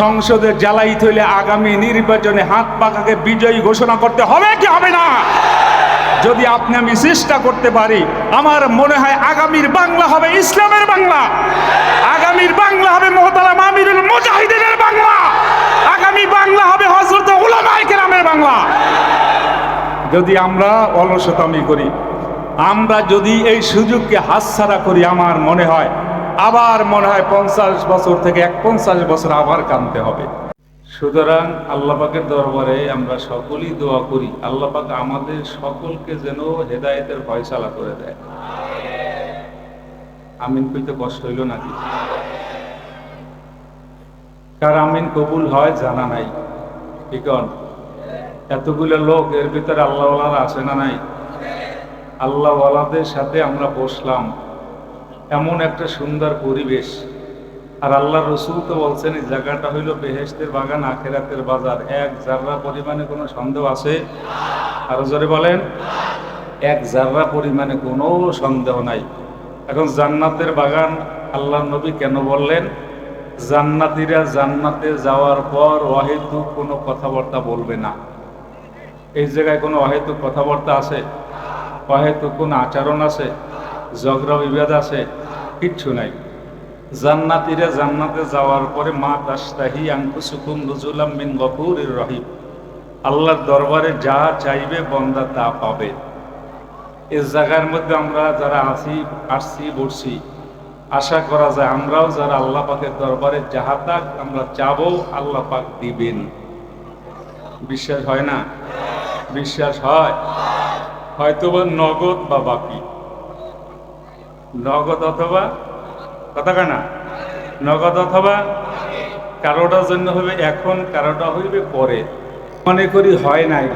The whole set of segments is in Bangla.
সংসদে জ্বালাই থইলে আগামী নির্বাচনে হাত পাকাকে বিজয়ী ঘোষণা করতে হবে কি হবে না? যদি আপনি আমি চেষ্টা করতে পারি, আমার মনে হয় আগামীর বাংলা হবে ইসলামের বাংলা। আগামীর বাংলা হবে মোহতারাম আমিরুল মুজাহিদিনের বাংলা। আগামী বাংলা হবে হজরত উলামায়ে বাংলা। যদি আমরা অলসতামি করি, আমরা যদি এই সুযোগকে হাতছাড়া করি, আমার মনে হয় আবার মনে হয় পঞ্চাশ বছর থেকে এক পঞ্চাশ বছর আবার কানতে হবে। সুতরাং আল্লাহ পাকের দরবারে আমরা সকলেই দোয়া করি, আল্লাহ পাক আমাদের সকলকে যেন হেদায়েতের ফয়সালা করে দেয়। আমিন। কইতে কষ্ট হইল নাকি? কার আমিন কবুল হয় জানা নাই। ঠিক এতগুলো লোক, এর ভিতরে আল্লাহওয়ালারা আছে না নাই? আল্লাহওয়ালাদের সাথে আমরা বসলাম। এমন একটা সুন্দর পরিবেশ। আর আল্লাহ রসুল তো বলছেন, এই জায়গাটা হইল বেহেস্তের বাগান, আখেরাতের বাজার। এক জাররা পরিমাণে কোনো সন্দেহ আছে? আরও জোরে বলেন। এক জাররা পরিমাণে কোনো সন্দেহ নাই। এখন জান্নাতের বাগান আল্লাহ নবী কেন বললেন? জান্নাতিরা জান্নাতে যাওয়ার পর অহেতুক কোনো কথাবার্তা বলবে না। এই জায়গায় কোনো অহেতুক কথাবার্তা আছে? অহেতুক কোনো আচরণ আছে? ঝগড়া বিবাদ আছে? কিচ্ছু নাই। জান্নাতিরা জান্নাতে যাওয়ার পরে মা তাস্তাহি আঙ্কুসুকুম নজুলাম মিন গফুরির রহিম। আল্লাহর দরবারে যা চাইবে বন্দা তা পাবে। এই জায়গার মধ্যে আমরা যারা আছি, আসছি, বসছি, আশা করা যায় আমরাও যারা আল্লাহ পাকের দরবারে যাহা তাক আমরা চাবো, আল্লাহ পাক দিবেন। বিশ্বাস হয় না? বিশ্বাস হয়? হয়তো বা নগদ বা বাকি। নগদ অথবা কথা কেনা নগদ অথবা কারোটার জন্য হবে এখন, কারোটা হইবে পরে। মনে করি হয় নাই।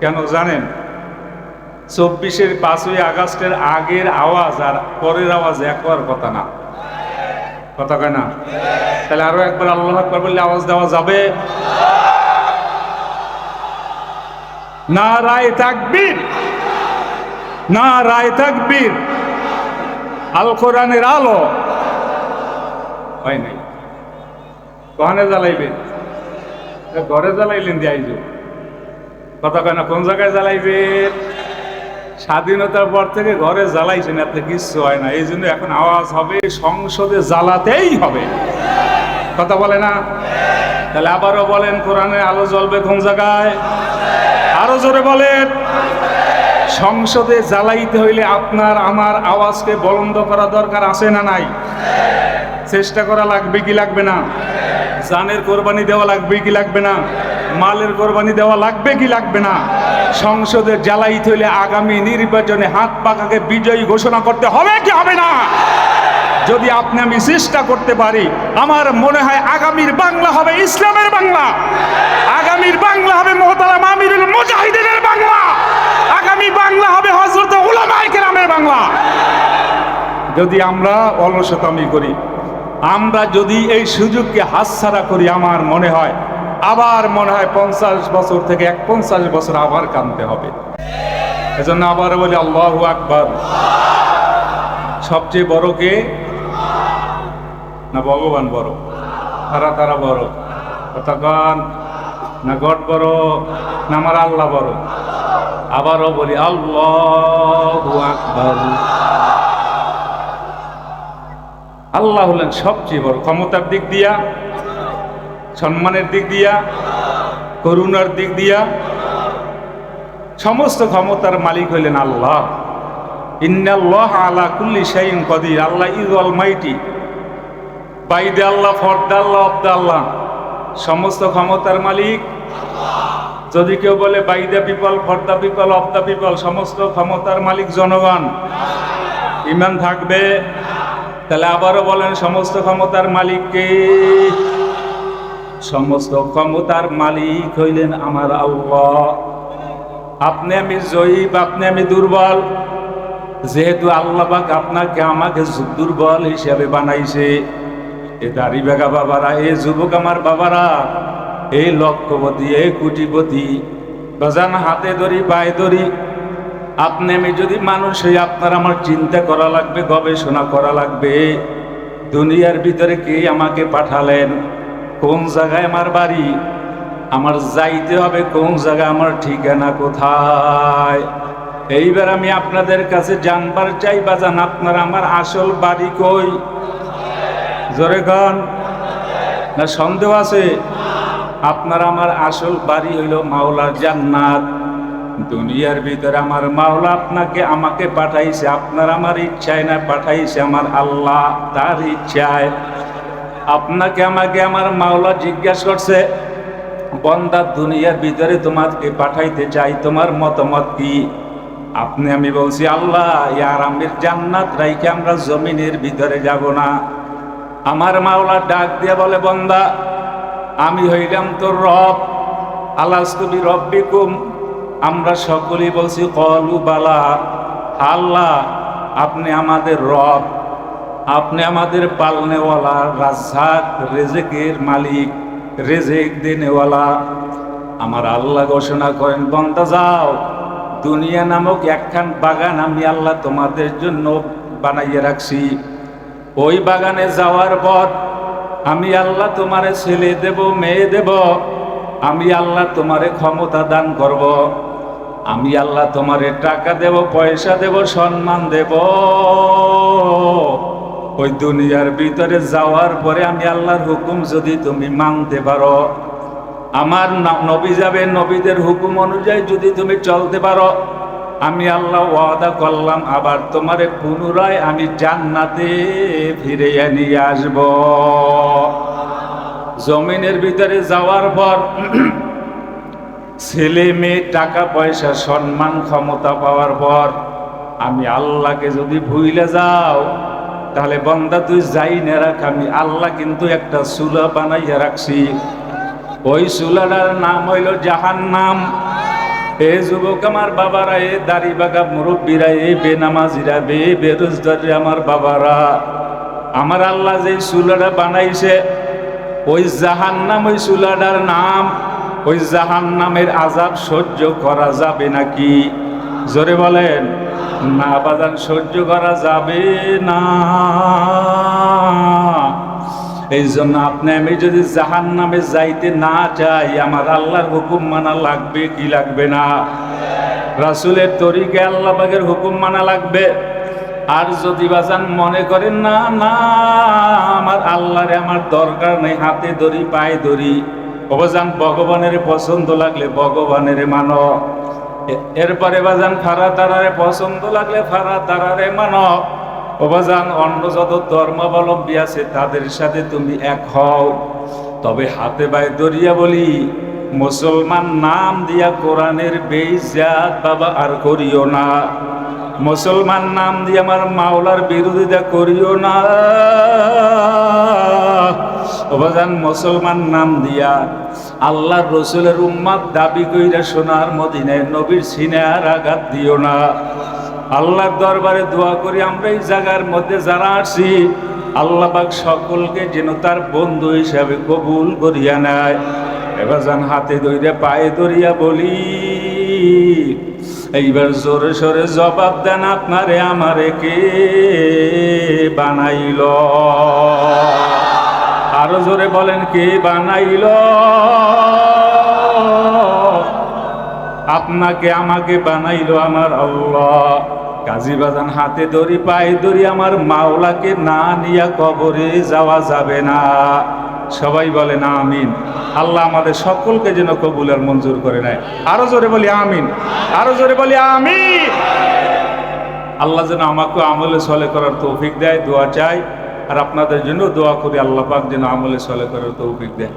কেন জানেন? চব্বিশের পাঁচই আগস্টের আগের আওয়াজ আর পরের আওয়াজ এক হওয়ার কথা না। কথা কয় না? তাহলে আরও একবার আল্লাহ আকবার বললে আওয়াজ দেওয়া যাবে? না রায় তাকবীর। না রায় তাকবীর। আল কোরআনের আলো। হয় নাই। কহানে জ্বালাইবেন? ঘরে জ্বালাইলেন দিয়াইজ কথা কয় না, কোন জায়গায় জ্বালাইবেন? স্বাধীনতার পর থেকে ঘরে জ্বালাইছেন, এত কিচ্ছু হয় না। এই জন্য এখন আওয়াজ হবে, সংসদে জ্বালাতেই হবে। কথা বলে না? তাহলে আবারও বলেন কোরআনে আলো জ্বলবে কোন জায়গায়? আরও জোরে বলেন। সংসদে জ্বালাইতে হইলে আপনার আমার আওয়াজকে বলন্দ করা দরকার আছে না নাই? চেষ্টা করা লাগবে কি লাগবে না? জানের কোরবানি দেওয়া লাগবে কি লাগবে না? মালের কোরবানি দেওয়া লাগবে কি লাগবে না? সংসদে জ্বালাইতে হইলে আগামী নির্বাচনে হাত পাকাকে বিজয়ী ঘোষণা করতে হবে কি হবে না? যদি আপনি আমি চেষ্টা করতে পারি, আমার মনে হয় আগামীর বাংলা হবে ইসলামের বাংলা। আগামীর বাংলা হবে মোহতারাম আমিরুল মুজাহিদিনের বাংলা। বাংলা হবে হজরত কেরামের বাংলা। যদি আমরা অলসতামি করি, আমরা যদি এই সুযোগকে হাতছাড়া করি, আমার মনে হয়, আবার মনে হয় পঞ্চাশ বছর থেকে এক পঞ্চাশ বছর আবার কানতে হবে। এজন্য আবার বলি, আল্লাহ আকবার। সবচেয়ে বড় কে? না, ভগবান বড়। তারা তারা বড়। কতক্ষণ না গড বড়, না আমার আল্লাহ বড়। আবারও বলি, আল্লাহ আল্লাহ হলেন সবচেয়ে বড়। ক্ষমতার দিক দিয়া, সম্মানের দিক দিয়া, করুণার দিক দিয়া, সমস্ত ক্ষমতার মালিক হইলেন আল্লাহ। ইন্নাল্লাহ আলা কুল্লি শাইন কদির। Allah is almighty by the Allah, for the Allah, of the Allah. সমস্ত ক্ষমতার মালিক যদি কেউ বলে by the people for the people of the people সমস্ত ক্ষমতার মালিক জনগণ। ইমান থাকবে? তাহলে আবারও বলেন, সমস্ত ক্ষমতার মালিককে সমস্ত ক্ষমতার মালিক হইলেন আমার আল্লাহ। আপনি আমি জয়ীব, আপনি আমি দুর্বল। যেহেতু আল্লাহবাক আপনাকে আমাকে দুর্বল হিসাবে বানাইছে। এ দাড়ি বেগা বাবারা, এ যুবক আমার বাবারা। এই লক্ষপতি, এই কুটিপতি বাজান হাতে ধরি, পায়ে ধরি, আপনি আমি যদি মানুষ হই, আপনার আমার চিন্তা করা লাগবে, গবেষণা করা লাগবে। দুনিয়ার ভিতরে কে আমাকে পাঠালেন? কোন জায়গায় আমার বাড়ি? আমার যাইতে হবে, কোন জায়গায় আমার ঠিকানা কোথায়? এইবার আমি আপনাদের কাছে জানবার চাই বা জান আপনার আমার আসল বাড়ি কই? জোরে গান না সন্দেহ আছে? আপনার আমার আসল বাড়ি হইল মাওলার জান্নাত। দুনিয়ার ভিতরে আমার মাওলা আপনাকে আমাকে পাঠাইছে, আপনার আমার ইচ্ছায় না, পাঠাইছে আমার আল্লাহ তার ইচ্ছায়। আপনাকে আমাকে আমার মাওলা জিজ্ঞাসা করছে, বন্দা, দুনিয়ার ভিতরে তোমাকে পাঠাইতে চাই, তোমার মতামত কি? আপনি, আমি বলছি, আল্লাহ ইয়ার আমির জান্নাত রাইকে আমরা জমিনের ভিতরে যাব না। আমার মাওলা ডাক দিয়ে বলে, বন্দা আমি হইলাম তোর রব, আলাস্তুবি রব্বিকুম। আমরা সকলেই বলছি, কলু বালা আল্লাহ আপনি আমাদের রব, আপনি আমাদের পালনেওয়ালা, রাজ্জাক, রেজেকের মালিক, রেজেক দেনেওয়ালা। আমার আল্লাহ ঘোষণা করেন, বন্দা যাও, দুনিয়া নামক একখান বাগান আমি আল্লাহ তোমাদের জন্য বানাইয়ে রাখছি। ওই বাগানে যাওয়ার পর আমি আল্লাহ তোমারে ছেলে দেব, মেয়ে দেব। আমি আল্লাহ তোমারে ক্ষমতা দান করব। আমি আল্লাহ তোমারে টাকা দেব, পয়সা দেব, সম্মান দেব। ওই দুনিয়ার ভিতরে যাওয়ার পরে আমি আল্লাহর হুকুম যদি তুমি মানতে পারো, আমার নবী যাবে, নবীদের হুকুম অনুযায়ী যদি তুমি চলতে পারো আমি আল্লাহ ওয়াদা করলাম, আবার তোমারে পুনরায় আমি জান্নাতে ফিরে নিয়ে আসব। জমিনের ভিতরে যাওয়ার পর ছেলে মেয়ে, টাকা পয়সা, সম্মান, ক্ষমতা পাওয়ার পর আমি আল্লাহকে যদি ভুইলে যাও, তাহলে বন্দা তুই যাই না রাখ, আমি আল্লাহ কিন্তু একটা চুলা বানাইয়া রাখছি। ওই চুলাটার নাম হইল জাহান নাম এ যুবক আমার বাবারা এ দাড়ি বাগা মুরব্বীরা এ বেনামাজিরা, বে বেরোজগার আমার বাবারা। আমার আল্লাহ যে চুলাটা বানাইছে, ওই জাহান নাম ওই চুলাটার নাম, ওই জাহান নামের আজাব সহ্য করা যাবে নাকি? জোরে বলেন, না বাজান, সহ্য করা যাবে না। এই জন্য আপনি আমি যদি জাহান নামে যাইতে না চাই, আমার আল্লাহর হুকুম মানা লাগবে কি লাগবে না? রাসুলের তরিকে আল্লাহ বাগের হুকুম মানা লাগবে। আর যদি বাজান মনে করেন, না না, আমার আল্লাহরে আমার দরকার নেই, হাতে ধরি, পায়ে ধরি। অবজান, ভগবানের পছন্দ লাগলে ভগবানের মানো। এরপরে বাজান, ফারা তারারে পছন্দ লাগলে ফারা তারারে মানো। অবাজান অন্য যত ধর্মাবলম্বী আছে, তাদের সাথে তুমি এক হও। তবে হাতে বাই দরিয়া বলি, মুসলমান নাম দিয়া কোরআনের বেইজাত বাবা আর করিও না। মুসলমান নাম দিয়ে আমার মাওলার বিরোধিতা করিও না। অবাজান মুসলমান নাম দিয়া আল্লাহর রসুলের উম্মাদ দাবি কইরা সোনার মদিনায় নবীর সিনার আঘাত দিও না। আল্লাহর দরবারে দোয়া করি, আমরা এই জায়গার মধ্যে যারা আসি আল্লাহ পাক সকলকে যেন তার বন্ধু হিসাবে কবুল করিয়া নেয়। এবার যান হাতে ধরিয়া, পায়ে ধরিয়া বলি, এইবার জোরে সোরে জবাব দেন আপনারে, আমারে কে বানাইল? আরও জোরে বলেন, কে বানাইল? আপনাকে, আমাকে বানাইল আমার আল্লাহ। কাজী বাজান হাতে দড়ি পায়ে দড়ি আমার মাওলাকে না নিয়া কবরে যাওয়া যাবে না। সবাই বলে না আমিন। আল্লাহ আমাদের সকলকে যেন কবুলের মঞ্জুর করে নেয়। আরও জোরে বলি আমিন। আরও জোরে বলি আমিন। আল্লাহ যেন আমাকে আমলে সলে করার তৌফিক দেয়, দোয়া চাই। আর আপনাদের জন্য দোয়া করি, আল্লাহ পাক যেন আমলে সলে করার তৌফিক দেয়।